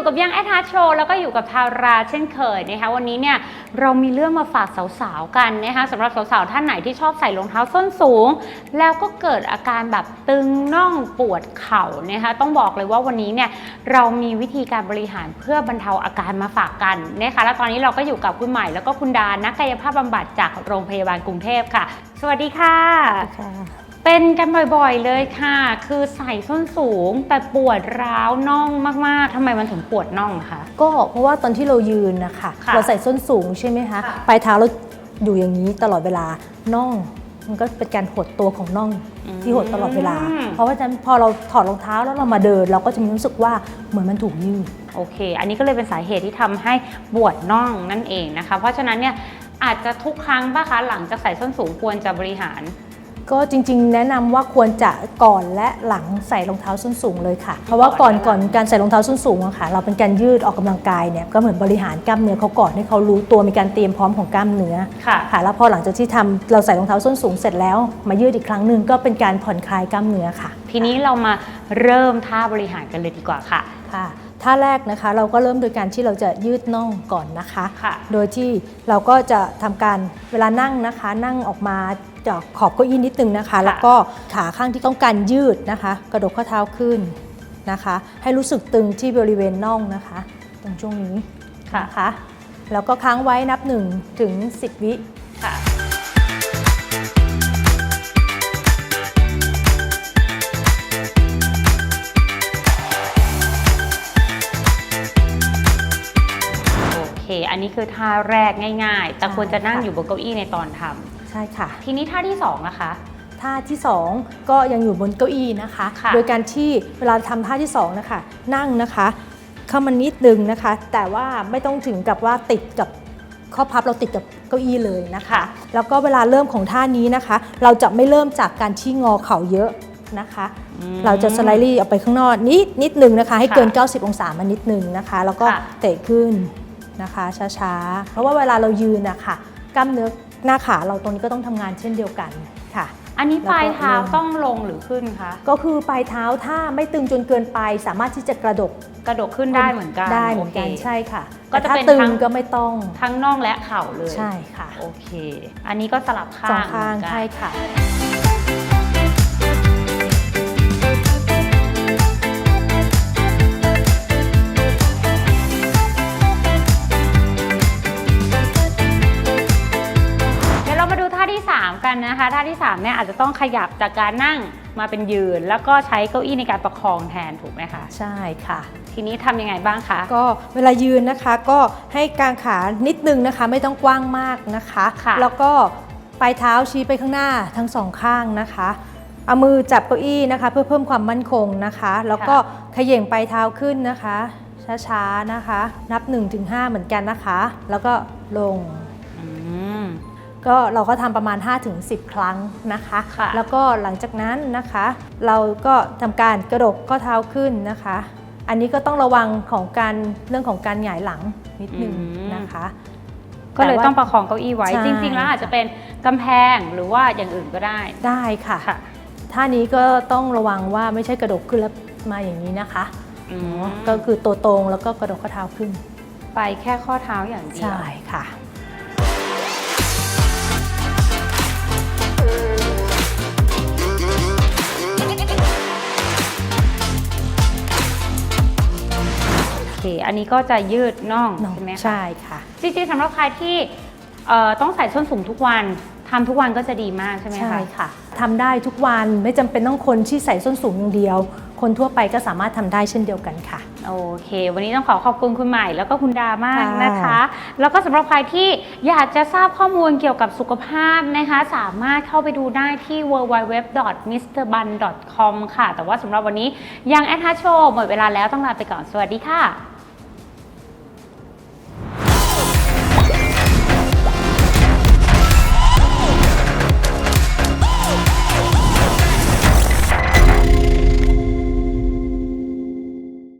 อยู่กับยังแอดฮาโชแล้วก็อยู่กับทาราเช่นเคยนะคะวันนี้เนี่ยเรามีเรื่องมาฝากสาวๆกันนะคะสำหรับสาวๆท่านไหนที่ชอบใส่รองเท้าส้นสูง แล้วก็เกิดอาการแบบตึงน่องปวดเข่านะคะต้องบอกเลยว่าวันนี้เนี่ยเรามีวิธีการบริหารเพื่อบรรเทาอาการมาฝากกันนะคะแล้วตอนนี้เราก็อยู่กับคุณใหม่แล้วก็คุณดานักกายภาพบำบัดจากโรงพยาบาลกรุงเทพค่ะ สวัสดีค่ะ เป็นกันบ่อยๆเลยค่ะ คือใส่ส้นสูงแต่ปวดร้าวน่องมากๆทำไมมันถึงปวดน่องคะ ก็เพราะว่าตอนที่เรายืนนะคะค่ะเราใส่ส้นสูงใช่ไหมคะค่ะ ปลายเท้าเราอยู่อย่างนี้ตลอดเวลาน่องมันก็เป็นการหดตัวของน่องอืมที่หดตลอดเวลา เพราะว่าฉะนั้นพอเราถอดรองเท้าแล้วเรามาเดิน เราก็จะมีรู้สึกว่าเหมือนมันถูกยืด โอเค อันนี้ก็เลยเป็นสาเหตุที่ทำให้ปวดน่องนั่นเองนะคะ เพราะฉะนั้นเนี่ยอาจจะทุกครั้งป่ะคะหลังจากใส่ส้นสูงควรจะบริหาร ก็จริงๆ แนะนำว่าควรจะก่อนและหลังใส่รองเท้าส้นสูงเลยค่ะ เพราะว่าก่อนก่ก่ออนนและหลังการใส่รองเท้าส้นสูงอะค่ะ เราเป็นการยืดออกกำลังกายเนี่ยก็เหมือนบริหารกล้ามเนื้อเขาก่อนให้เขารู้ตัวมีการเตรียมพร้อมของกล้ามเนื้อค่ะค่ะแล้วพอหลังจากที่ทำเราใส่รองเท้าส้นสูงเสร็จแล้ว มายืดอีกครั้งหนึ่งก็เป็นการผ่อนคลายกล้ามเนื้อค่ะ ทีนี้เรามาเริ่มท่าบริหารกันเลยดีกว่าค่ะค่ะ ท่าแรกนะคะเราก็เริ่มโดยการที่เราจะยืดน่องก่อนนะคะค่ะโดยที่เราก็จะทำการเวลานั่งนะคะ นั่งออกมาจากขอบเก้าอี้นิดนึงนะคะ แล้วก็ขาข้างที่ต้องการยืดนะคะ กระดกข้อเท้าขึ้นนะคะ ให้รู้สึกตึงที่บริเวณน่องนะคะ ตรงช่วงนี้ค่ะนะคะแล้วก็ค้างไว้นับ1ถึง10 วิ อเคอันนี้คือท่าแรกง่าย ๆ แต่ควรจะนั่งอยู่บนเก้าอี้ในตอนทำใช่ค่ะ ทีนี้ท่าที่สองนะคะ ท่าที่ 2 ก็ยังอยู่บนเก้าอี้นะคะ ค่ะ โดยการที่เวลาทำท่าที่2นะคะนั่งนะคะเข้ามานิดนึงนะคะ แต่ว่าไม่ต้องถึงกับว่าติดกับข้อพับเราติดกับเก้าอี้เลยนะคะค่ะแล้วก็เวลาเริ่มของท่านี้นะคะ เราจะไม่เริ่มจากการที่งอเข่าเยอะนะคะ อืม เราจะสไลด์ลี่ออกไปข้างนอกนิดนิดนึงนะคะ ให้เกิน ค่ะ90 องศามานิดนึงนะคะ แล้วก็ค่ะ เตะขึ้น นะคะช้าๆ เพราะว่าเวลาเรายืนนะคะกล้ามเนื้อหน้าขาเราตรงนี้ก็ต้องทำงานเช่นเดียวกันค่ะ อันนี้ปลายเท้าแล้วก็ลงต้องลงหรือขึ้นคะก็คือปลายเท้าถ้าไม่ตึงจนเกินไป สามารถที่จะกระดกกระดกขึ้นได้เหมือนกันได้เหมือนกันโคใช่ค่ะ ก็จะแต่ถ้าเป็นตึงทั้งก็ไม่ต้องทั้งน่องและเข่าเลยใช่ค่ะโอเค อันนี้ก็สลับข้างสองข้างเหมือนกันใช่ค่ะ ท่าที่ 3 กันนะคะ ท่าที่3เนี่ยอาจจะต้องขยับจากการนั่งมาเป็นยืน แล้วก็ใช้เก้าอี้ในการประคองแทนถูกไหมคะ ใช่ค่ะ ทีนี้ทำยังไงบ้างคะ ก็เวลายืนนะคะก็ให้กางขานิดนึงนะคะ ไม่ต้องกว้างมากนะคะ ค่ะ แล้วก็ปลายเท้าชี้ไปข้างหน้าทั้งสองข้างนะคะเอามือจับเก้าอี้นะคะ เพื่อเพิ่มความมั่นคงนะคะ แล้วก็เขย่งปลายเท้าขึ้นนะคะ ช้าๆนะคะ นับ 1-5 เหมือนกันนะคะ แล้วก็ลงอืม ก็เราก็ทำประมาณ 5-10 ครั้งนะคะค่ะแล้วก็หลังจากนั้นนะคะ เราก็ทำการกระดกข้อเท้าขึ้นนะคะ อันนี้ก็ต้องระวังของการเรื่องของการหงายหลังนิดนึงนะคะ ก็เลยแต่ว่าต้องประคองเก้าอี้ไว้ใช่จริง ๆ แล้วอาจจะเป็นกำแพงหรือว่าอย่างอื่นก็ได้ ได้ค่ะค่ะท่านี้ก็ต้องระวังว่าไม่ใช่กระดกขึ้นแล้วมาอย่างนี้นะคะอืมก็คือตัวตรงแล้วก็กระดกข้อเท้าขึ้น ไปแค่ข้อเท้าอย่างเดียว ใช่ค่ะ อเคอันนี้ก็จะยืดน่องน้องใช่ไหมคะใช่ค่ะจริงๆสำหรับใครที่เอ่อต้องใส่ส้นสูงทุกวันทำทุกวันก็จะดีมากใช่ไหมคะใช่ค่ะทำได้ทุกวันไม่จำเป็นต้องคนที่ใส่ส้นสูงอย่างเดียว คนทั่วไปก็สามารถทำได้เช่นเดียวกันค่ะ โอเค วันนี้ต้องขอขอบคุณคุณใหม่แล้วก็คุณดามากค่ะนะคะ แล้วก็สำหรับใครที่อยากจะทราบข้อมูลเกี่ยวกับสุขภาพนะคะ สามารถเข้าไปดูได้ที่ www.mrbun.com ค่ะ แต่ว่าสำหรับวันนี้ยังแอดทัชโชหมดเวลาแล้วต้องลาไปก่อนสวัสดีค่ะ